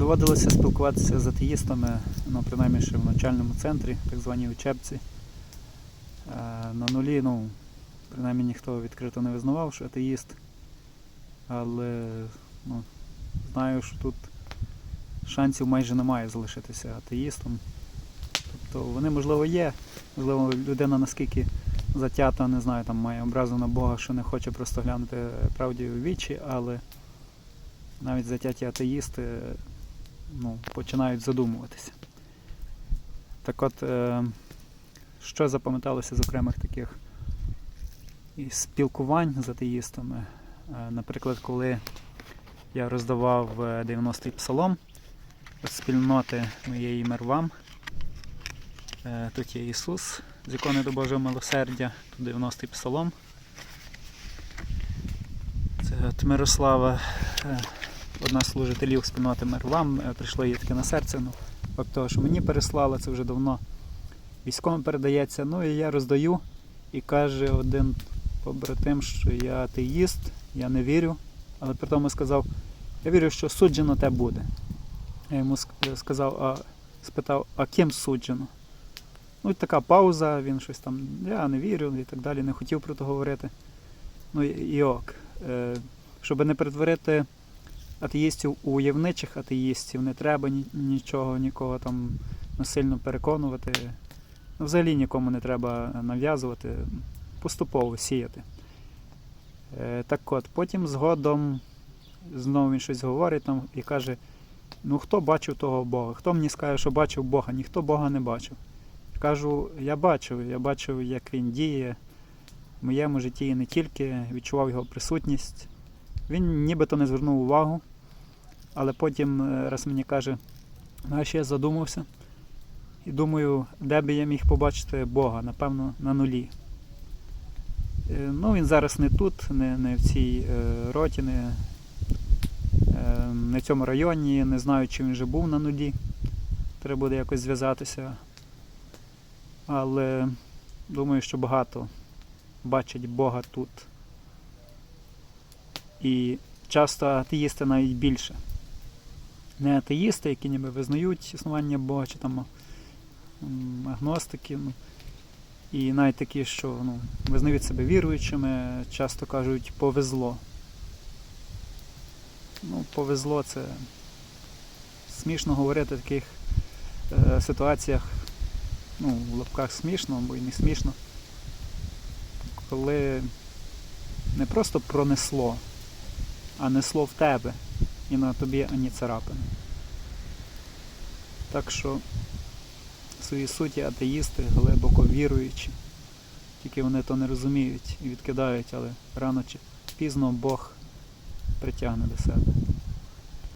Доводилося спілкуватися з атеїстами, ну, принаймні ще в навчальному центрі, так званій учебці. Е, На нулі, ну, принаймні ніхто відкрито не визнавав, що атеїст. Але ну, знаю, що тут шансів майже немає залишитися атеїстом. Тобто вони, можливо, є, можливо, людина наскільки затята, не знаю, там має образу на Бога, що не хоче просто глянути правді у вічі, але навіть затяті атеїсти ну, починають задумуватися. Так от, е, що запам'яталося з окремих таких спілкувань з атеїстами. Е, наприклад, коли я роздавав е, 90-й псалом з спільноти моєї мир вам. Е, Тут є Ісус з ікони до Божого милосердя, тут 90-й псалом. Це от Мирослава, е, одна з служителів спільноти мир вам, е, прийшло їй таке на серце. Ну, факт що мені переслали, це вже давно військовим передається. Ну і я роздаю і каже один побратим, що я атеїст, я не вірю, але при тому сказав, я вірю, що суджено те буде. Я йому сказав, а спитав, а ким суджено? Ну, і така пауза, він щось там, я не вірю і так далі, не хотів про це говорити. Ну і ок. Е, щоб не перетворити атеїстів у уявничих атеїстів, не треба ні, нічого, нікого там насильно переконувати. Ну, взагалі нікому не треба нав'язувати, поступово сіяти. Е, так от, потім згодом знову він щось говорить там і каже: ну хто бачив того Бога? Хто мені скаже, що бачив Бога? Ніхто Бога не бачив. Кажу, я бачив, я бачив, як він діє в моєму житті і не тільки, відчував його присутність. Він нібито не звернув увагу, але потім е, раз мені каже, знаєш, я задумався і думаю, де би я міг побачити Бога, напевно, на нулі. Е, Ну, він зараз не тут, не, не в цій е, роті, не, не в цьому районі, не знаю, чи він вже був на нулі. Треба буде якось зв'язатися. Але думаю, що багато бачать Бога тут. І часто атеїсти навіть більше. Не атеїсти, які ніби визнають існування Бога, чи там агностики. Ну, і навіть такі, що ну, визнають себе віруючими, часто кажуть повезло. Ну, повезло це смішно говорити в таких е, ситуаціях, ну, в лапках смішно, бо і не смішно, коли не просто пронесло, а несло в тебе і на тобі ані царапини. Так що в своїй суті атеїсти глибоко віруючі, тільки вони то не розуміють і відкидають, але рано чи пізно Бог притягне до себе.